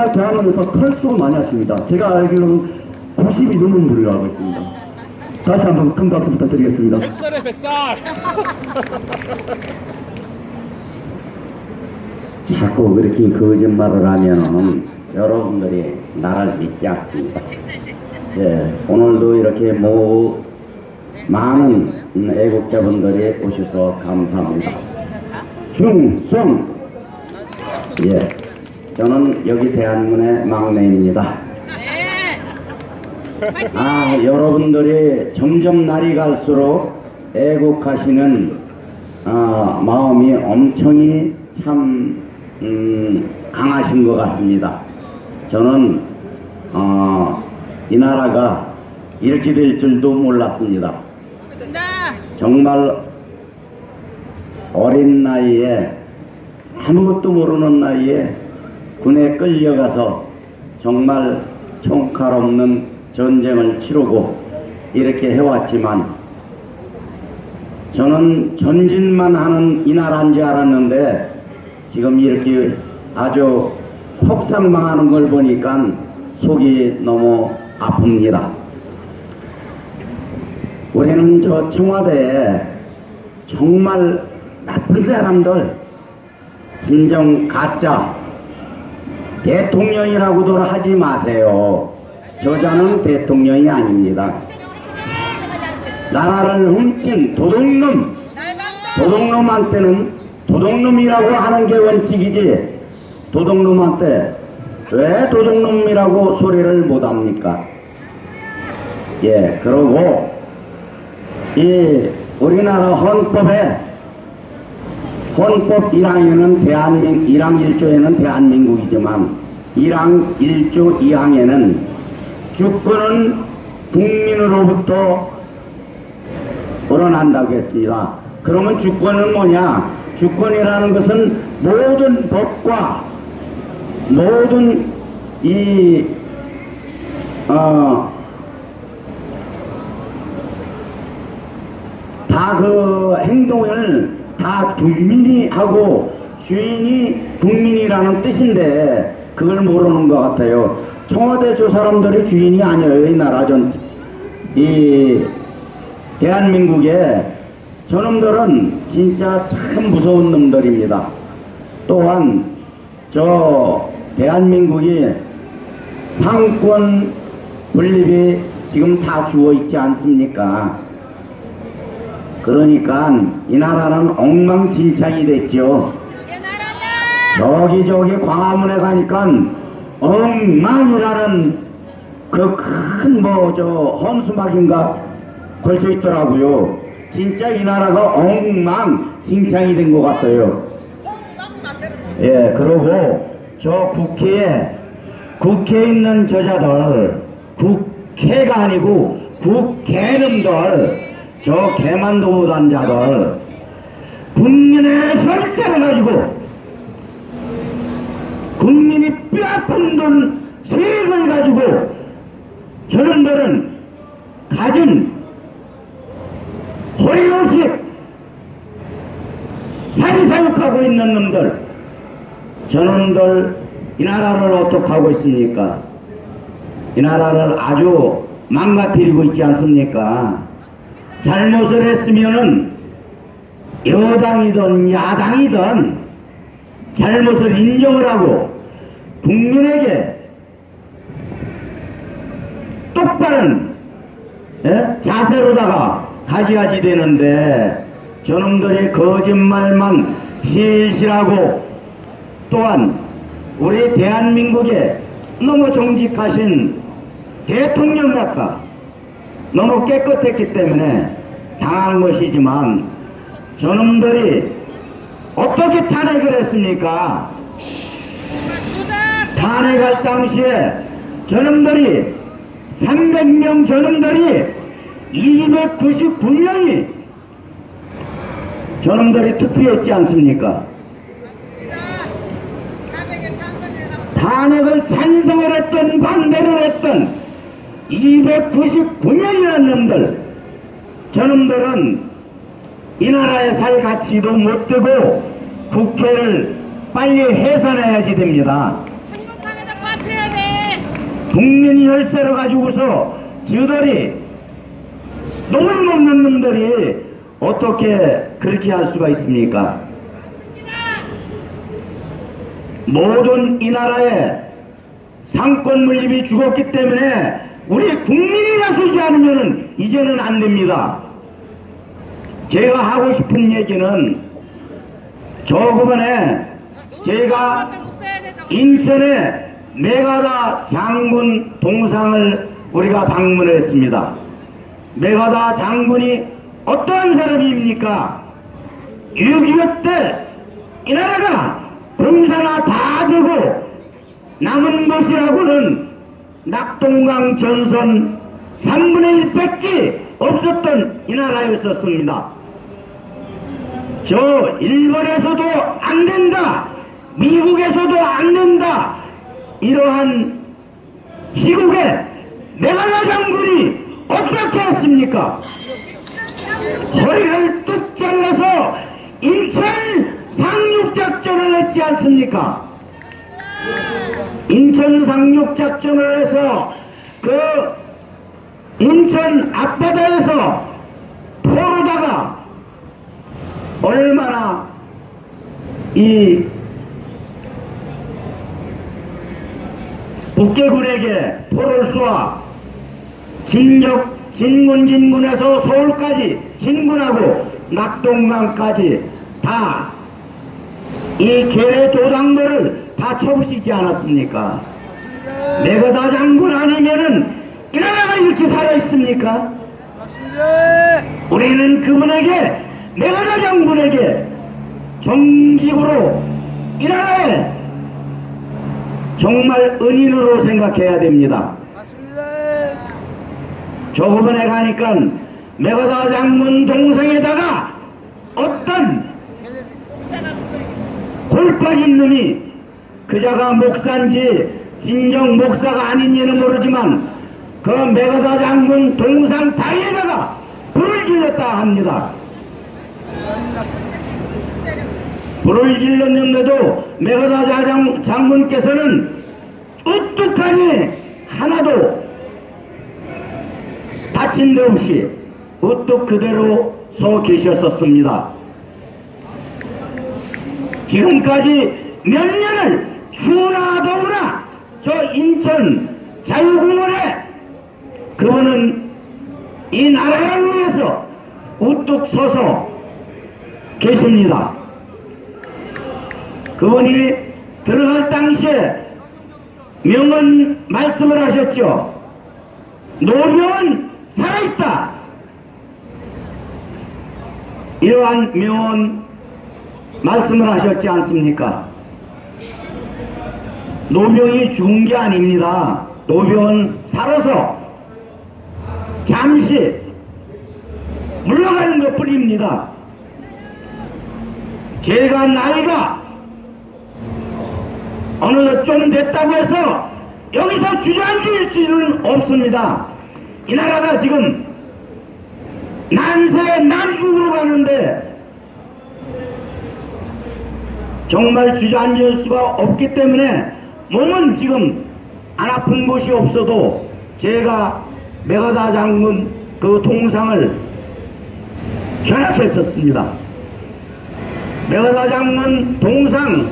정말 대한민국에서 털수고 많이 하십니다. 제가 알기로는 90이 넘는 분으로 알고 있습니다. 다시 한번 큰 박수 부탁드리겠습니다. 백살에 백살. 자꾸 그렇게 거짓말을 하면은 여러분들이 나를 믿지 않습니다. 예, 오늘도 이렇게 모 많은 음, 애국자분들이 오셔서 감사합니다. 중성 예, 저는 여기 대한민의 막내입니다. 아, 여러분들이 점점 날이 갈수록 애국하시는 아, 마음이 엄청이 참 음, 강하신 것 같습니다. 저는 어, 이 나라가 이렇게 될 줄도 몰랐습니다. 정말 어린 나이에 아무것도 모르는 나이에 군에 끌려가서 정말 총칼 없는 전쟁을 치르고 이렇게 해왔지만 저는 전진만 하는 이 나라인 줄 알았는데 지금 이렇게 아주 폭삭망하는 걸 보니까 속이 너무 아픕니다. 우리는 저 청와대에 정말 나쁜 사람들, 진정 가짜 대통령이라고도 하지 마세요. 저자는 대통령이 아닙니다. 나라를 훔친 도둑놈, 도둑놈한테는 도둑놈이라고 하는 게 원칙이지, 도둑놈한테 왜 도둑놈이라고 소리를 못합니까? 예, 그러고, 이 우리나라 헌법에 헌법 1항에는 대한민 1항 1조에는 대한민국이지만 1항 1조 2항에는 주권은 국민으로부터 우러난다고 했습니다. 그러면 주권은 뭐냐? 주권이라는 것은 모든 법과 모든 이 어, 다 그 행동을 다 국민이 하고 주인이 국민이라는 뜻인데 그걸 모르는 것 같아요. 청와대 저 사람들이 주인이 아니에요. 이 나라 전, 이 대한민국에 저놈들은 진짜 참 무서운 놈들입니다. 또한 저 대한민국이 상권 분립이 지금 다 주어 있지 않습니까? 그러니까 이 나라는 엉망진창이 됐죠. 저기 저기 광화문에 가니까 엉망이라는 그 큰 뭐 저 헌수막인가 걸쳐 있더라고요. 진짜 이 나라가 엉망진창이 된 것 같아요. 예, 그러고 저 국회에 국회에 있는 저자들 국회가 아니고 국회놈들 저 개만도 못한 자들 국민의 설자를 가지고 국민이 뼈아픈 돈 세액을 가지고 저놈들은 가진 호의호식 사리사욕하고 있는 놈들 저놈들 이 나라를 어떻게 하고 있습니까? 이 나라를 아주 망가뜨리고 있지 않습니까? 잘못을 했으면은 여당이든 야당이든 잘못을 인정을 하고 국민에게 똑바른 예? 자세로다가 가져야지 되는데 저놈들이 거짓말만 실실하고 또한 우리 대한민국에 너무 정직하신 대통령 같아 너무 깨끗했기 때문에 당한 것이지만 저놈들이 어떻게 탄핵을 했습니까? 탄핵할 당시에 저놈들이 300명 저놈들이 299명이 저놈들이 투표했지 않습니까? 탄핵을 찬성을 했던 반대를 했던 299명이라는 놈들 저놈들은 이 나라에 살 가치도 못 되고 국회를 빨리 해산해야지 됩니다. 국민 혈세를 가지고서 저들이 너무 먹는 놈들이 어떻게 그렇게 할 수가 있습니까? 모든 이 나라에 상권 물립이 죽었기 때문에 우리 국민이 나서지 않으면 이제는 안 됩니다. 제가 하고 싶은 얘기는 저번에 제가 인천에 메가다 장군 동상을 우리가 방문을 했습니다. 메가다 장군이 어떠한 사람입니까? 6.25 때 이 나라가 봉사나 다 되고 남은 것이라고는 낙동강 전선 3분의 1밖에 없었던 이 나라였었습니다. 저 일본에서도 안 된다. 미국에서도 안 된다. 이러한 시국에 메갈라 장군이 어떻게 했습니까? 허리를 뚝 잘라서 인천 상륙작전을 했지 않습니까? 인천 상륙 작전을 해서 그 인천 앞바다에서 포로다가 얼마나 이 북계군에게 포를 쏘아 진격 진군 진군에서 서울까지 진군하고 낙동강까지 다 이 계례 도당들을 다 쳐부시지 않았습니까? 내가 다 장군 아니면은 이 나라가 이렇게 살아 있습니까? 우리는 그분에게 내가 다 장군에게 정식으로 이 나라에 정말 은인으로 생각해야 됩니다. 저번에 가니까 메가다 장군 동생에다가 어떤 골 빠진 놈이 그자가 목사인지 진정 목사가 아닌지는 모르지만 그 메가다 장군 동상 다리에다가 불을 질렀다 합니다. 불을 질렀는데도 메가다 장, 장군께서는 우뚝하니 하나도 다친 데 없이 우뚝 그대로 서 계셨었습니다. 지금까지 몇 년을 추나 더우나 저 인천 자유공원에 그분은 이 나라를 위해서 우뚝 서서 계십니다. 그분이 들어갈 당시에 명은 말씀을 하셨죠. 노병은 살아있다. 이러한 명언 말씀을 하셨지 않습니까? 노병이 죽은 게 아닙니다. 노병은 살아서 잠시 물러가는 것 뿐입니다. 제가 나이가 어느덧 좀 됐다고 해서 여기서 주저앉을 수는 없습니다. 이 나라가 지금 난세 난국으로 가는데 정말 주저앉을 수가 없기 때문에 몸은 지금 안 아픈 곳이 없어도 제가 메가다 장군 그 통상을 견학했었습니다. 메가다 장군 동상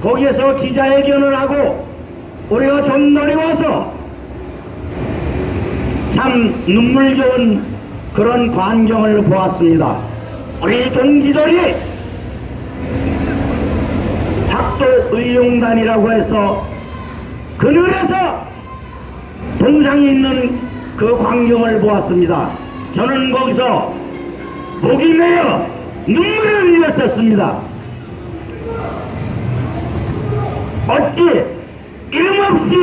거기에서 기자회견을 하고 우리가 전날이 와서 참 눈물겨운 그런 광경을 보았습니다. 우리 동지들이 학도 의용단이라고 해서 그늘에서 동상이 있는 그 광경을 보았습니다. 저는 거기서 목이 메어 눈물을 흘렸었습니다. 어찌 이름 없이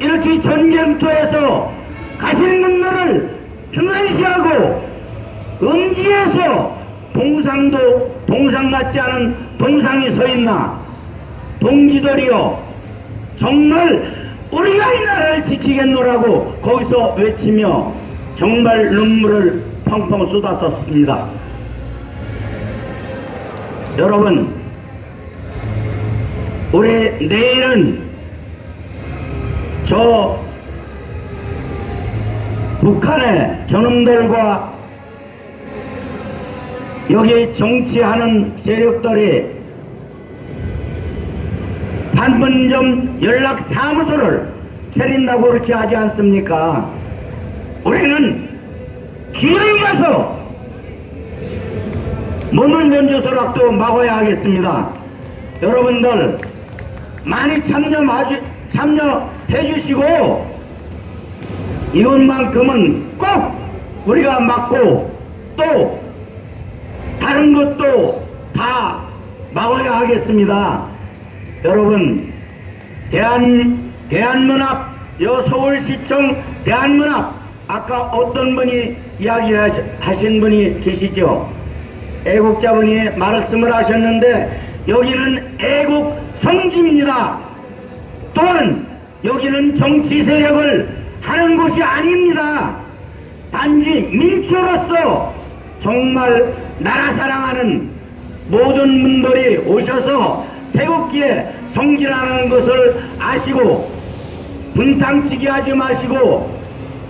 이렇게 전쟁터에서 가시는 분들을 등한시하고 음지에서 동상도 동상 같지 않은 동상이 서 있나 동지들이여 정말 우리가 이 나라를 지키겠노라고 거기서 외치며 정말 눈물을 펑펑 쏟았었습니다. 여러분 우리 내일은 저 북한의 저놈들과 여기 정치하는 세력들이 반분점 연락 사무소를 차린다고 그렇게 하지 않습니까? 우리는 길을 가서 몸을 면조서락도 막아야 하겠습니다. 여러분들 많이 참여 마주, 참여해 주시고 이것만큼은 꼭 우리가 막고 또 다른 것도 다 막아야 하겠습니다. 여러분 대한 대한문합 여 서울시청 대한문합 아까 어떤 분이 이야기하신 분이 계시죠? 애국자분이 말씀을 하셨는데 여기는 애국 성지입니다. 또한 여기는 정치 세력을 하는 곳이 아닙니다. 단지 민초로서 정말 나라 사랑하는 모든 분들이 오셔서 태극기에 성질하는 것을 아시고 분탕치기 하지 마시고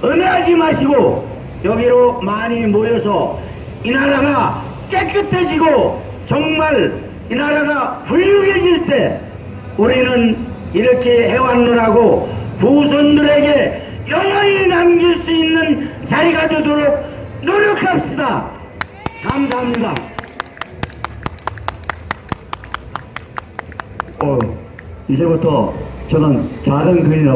은혜하지 마시고 여기로 많이 모여서 이 나라가 깨끗해지고 정말 이 나라가 훌륭해질 때 우리는 이렇게 해왔느라고 후손들에게 영원히 남길 수 있는 자리가 되도록 노력합시다. 감사합니다. 어, 이제부터 저는 작은 글이라고